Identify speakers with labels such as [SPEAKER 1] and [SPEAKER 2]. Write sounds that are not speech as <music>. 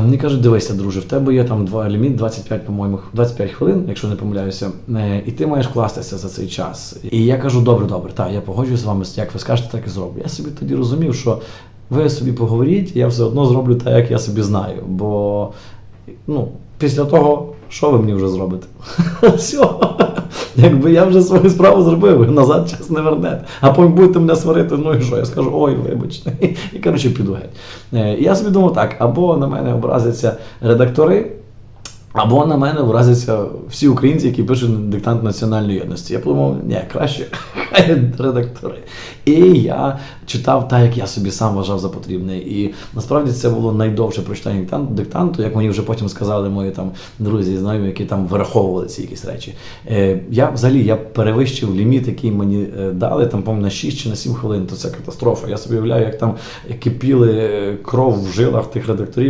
[SPEAKER 1] Мені кажуть, дивися, друже, в тебе є там два ліміт, 25, по-моєму, 25 хвилин, якщо не помиляюся, е, і ти маєш вкластися за цей час. І я кажу, добре, добре, так, я погоджуюсь з вами, як ви скажете, так і зроблю. Я собі тоді розумів, що ви собі поговоріть, я все одно зроблю так, як я собі знаю. Бо ну, після того, що ви мені вже зробите? <laughs> Все. Якби я вже свою справу зробив, назад час не вернете. А потім будете мене сварити, ну і що? Я скажу, ой, вибачте. І коротше піду геть. Е, Я собі думав так, або на мене образяться редактори. Або на мене вразяться всі українці, які пишуть диктант національної єдності. Я подумав, ні, краще <laughs> хай редактори. І я читав так, як я собі сам вважав за потрібне. І насправді це було найдовше прочитання диктанту, диктанту, як мені вже потім сказали мої там друзі і знайомі, які там вираховували ці якісь речі. Е, я взагалі я перевищив ліміт, який мені е, дали, там, по-моєму, на 6 чи на 7 хвилин, то це катастрофа. Я собі уявляю, як там кипіли е, кров в жилах тих редакторів.